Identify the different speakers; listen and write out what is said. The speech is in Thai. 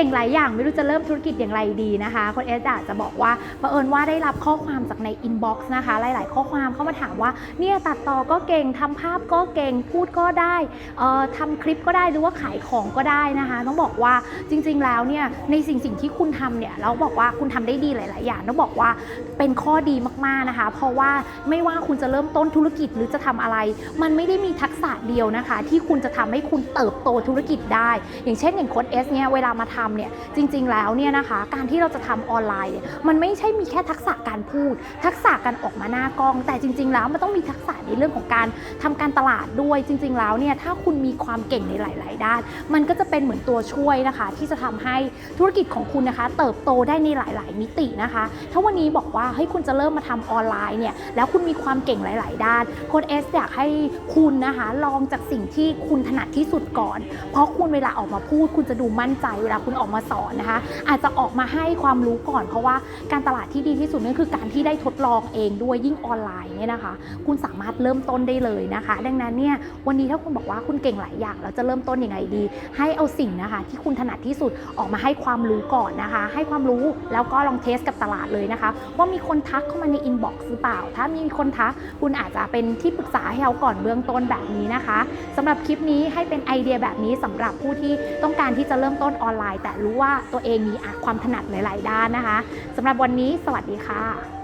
Speaker 1: ก่งหลายอย่างไม่รู้จะเริ่มธุรกิจอย่างไรดีนะคะคนเอสอากจะบอกว่าเอิญว่าได้รับข้อความจากในอินบ็อกซ์นะคะ หลาย ๆ ข้อความเข้ามาถามว่าเนี่ยตัดต่อก็เก่งทำภาพก็เก่งพูดก็ได้เอ่อทำคลิปก็ได้หรือว่าขายของก็ได้นะคะ ต้องบอกว่าจริง ๆ แล้วเนี่ยในสิ่งสิ่งที่คุณทำเนี่ยเราบอกว่าคุณทำได้ดีหลาย ๆ อย่างต้องบอกว่าเป็นข้อดีมาก ๆ นะคะ เพราะว่าไม่ว่าคุณจะเริ่มต้นธุรกิจหรือจะทำอะไร มันไม่ได้มีทักษะเดียวนะคะ ที่คุณจะทำให้คุณเติบโตธุรกิจได้ อย่างเช่นอย่างโค้ดเอสเนี่ยเวลามาทำเนี่ยจริงๆแล้วเนี่ยนะคะ การที่เราจะทำออนไลน์ มันไม่ใช่มีแค่ทักษะการพูด ทักษะการออกมาหน้ากล้อง แต่จริง ๆ แล้วมันต้องมีทักษะในเรื่องของการทำการตลาดด้วยจริง ๆ แล้วเนี่ยถ้าคุณมีความเก่งในหลาย ๆ ด้าน มันก็จะเป็นเหมือนตัวช่วยนะคะ ที่จะทำให้ธุรกิจของคุณนะคะ เติบโตได้ในหลาย ๆ มิตินะคะ ถ้าวันนี้บอกว่าเฮ้ยคุณจะเริ่มมาทำออนไลน์เนี่ยแล้วคุณมีความเก่งหลาย ๆ ด้านโค้ดเอสอยากให้คุณนะคะลองจากสิ่งที่คุณถนัดที่สุดก่อน เพราะคุณเวลาออกมาพูด คุณจะดูมั่นใจเวลาคุณออกมาสอนนะคะ อาจจะออกมาให้ความรู้ก่อนเพราะว่าการตลาดที่ดีที่สุดนั่นคือการที่ได้ทดลองเองด้วยยิ่งออนไลน์เนี่ยนะคะ คุณสามารถเริ่มต้นได้เลยนะคะ ดังนั้นเนี่ยวันนี้ถ้าคุณบอกว่าคุณเก่งหลายอย่างแล้วจะเริ่มต้นยังไงดี ให้เอาสิ่งนะคะ ที่คุณถนัดที่สุดออกมาให้ความรู้ก่อนนะคะ ให้ความรู้แล้วก็ลองเทสกับตลาดเลยนะคะ ว่ามีคนทักเข้ามาในอินบ็อกซ์หรือเปล่า ถ้ามีคนทักคุณอาจจะเป็นที่ปรึกษาให้เราก่อนเบื้องต้นแบบนี้นะคะสำหรับคลิปนี้ให้เป็นไอเดียแบบนี้สำหรับผู้ที่ต้องการที่จะเริ่มต้นออนไลน์แต่รู้ว่าตัวเองมีอะความถนัดหลาย ๆ ด้านนะคะสำหรับวันนี้สวัสดีค่ะ